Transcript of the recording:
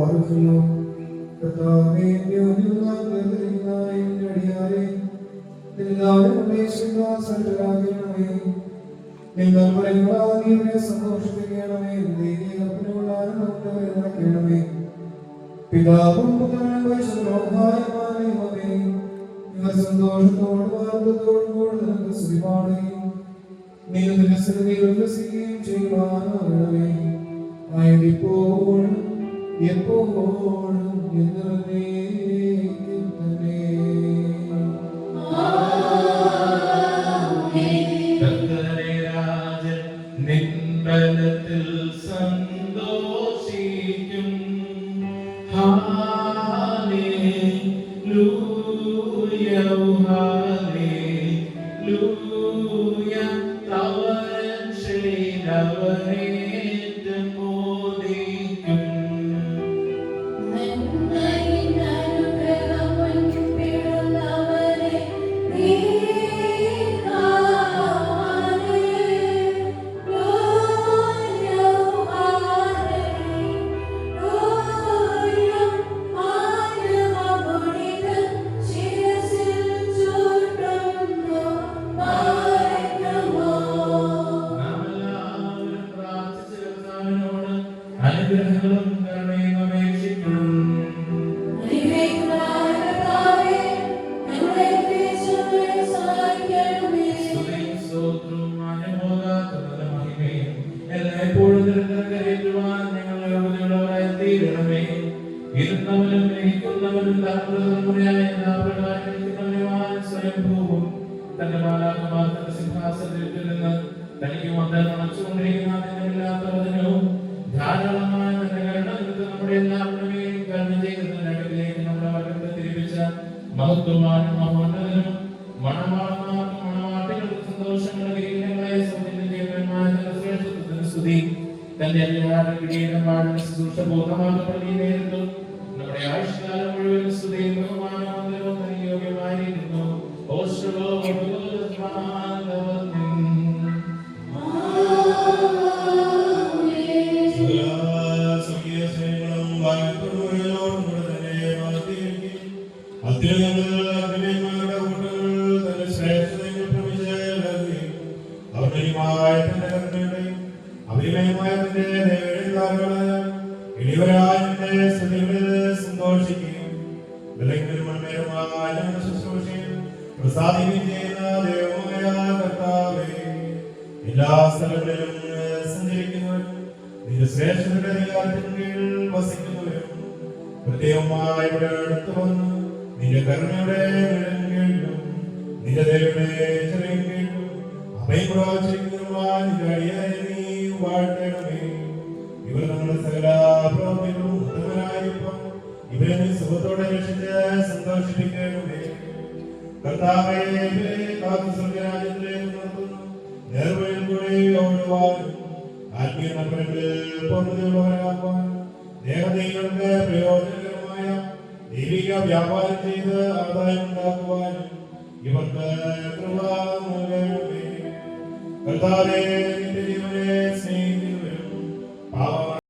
ഓർക്കുന്നു കർത്താവേ എല്ലാവരും ഉദ്ദേശിക്കുന്ന സജ്ജരാകണമേ നിങ്ങൾ പറയുന്നവരെ സന്തോഷിപ്പിക്കണമേ നടക്കണമേ പിതാവും നിങ്ങൾ സന്തോഷത്തോട് മാർഗത്തോടും കൂടെ നമുക്ക് ശ്രീപാടുകയും നീ നിന്റെ സ്ഥിതിയിൽ ഉല്ലസിക്കുകയും ചെയ്യുവാനാകണമേ ആയതിപ്പോഴും എപ്പോഴും എന്നേക്കും Aleluia. ഇരുന്നവനും ഇരിക്കുന്നവനും തലമുറതലമുറയായി എല്ലാ പ്രകാരം ഇരിക്കുന്നവനുമായ സ്വയംഭൂവും തന്റെ മാലാഖമാർ സിംഹാസനത്തിൽ നിന്ന് തനിക്ക് വന്ന് നനച്ചുകൊണ്ടിരിക്കുന്ന അതിനമില്ലാത്ത വചനവും ധാരാളമായ തന്റെ കരുണ നിമിത്തം നമ്മുടെ എല്ലാവരുടെയും കരുണ ചെയ്യുന്ന അടുക്കിലേക്ക് നമ്മുടെ വർഗത്തെ തിരിപ്പിച്ച മഹത്വമാനും മഹോന്നതനും മണവാളന്മാർക്കും മണവാട്ടികൾക്ക് സന്തോഷങ്ങളുടെ കിരീടങ്ങളെ ശ്രേഷ്ഠത്വത്തിന് സ്തുതി തന്റെ അധികാരം കിരീടം പാടുന്ന ശുശ്രൂഷ ബോധമാകപ്പെടുകയും നേരത്തും നമ്മുടെ ആയുഷ്കാലം മുഴുവൻ അഭിനയമായ തന്റെ ദേവരുടെ തന്റെ സ്തുതികളിൽ സന്തോഷിക്കുകയും വിലയ്ക്കൊരു മൺമേരമായ ഞങ്ങളുടെ ശുശ്രൂഷയും പ്രസാദിക്കുകയും ചെയ്യുന്ന ദൈവമായ കർത്താവേ എല്ലാ സ്ഥലങ്ങളിലും സഞ്ചരിക്കുന്നവരും നിന്റെ ശ്രേഷ്ഠതയുടെ അധികാരത്തിന് കീഴിൽ വസിക്കുന്നവരും പ്രത്യേകമായി ഇവിടെ അടുത്ത് വന്ന് നിന്റെ കരുണയുടെ കീഴിലും നിന്റെ ദൈവയുടെ ചെറിയ കീഴിലും അഭയം പ്രാപിച്ചിരിക്കുന്നതുമായ നിന്റെ അടിയായ നീ വാഴ്ത്തണമേ. ഇവർ നമ്മുടെ സകല രക്ഷിച്ച് സന്തോഷിപ്പിക്കണമേ. കർത്താവേ കാത്തു സ്വർഗരാജ്യത്തിലേക്ക് നിർത്തുന്നു നേർവഴിയിൽ കൂടെ ഓടുവാനും ആത്മീയ പൂർണതയുള്ളവരാകുവാൻ ദേഹദൈവങ്ങൾക്ക് പ്രയോജനകരമായ ദൈവിക വ്യാപാരം ചെയ്ത് ആദായം ഉണ്ടാക്കുവാനും ഇവർക്ക് കർത്താവേ നിന്റെ ജീവനെ സ്നേഹിക്കുന്നു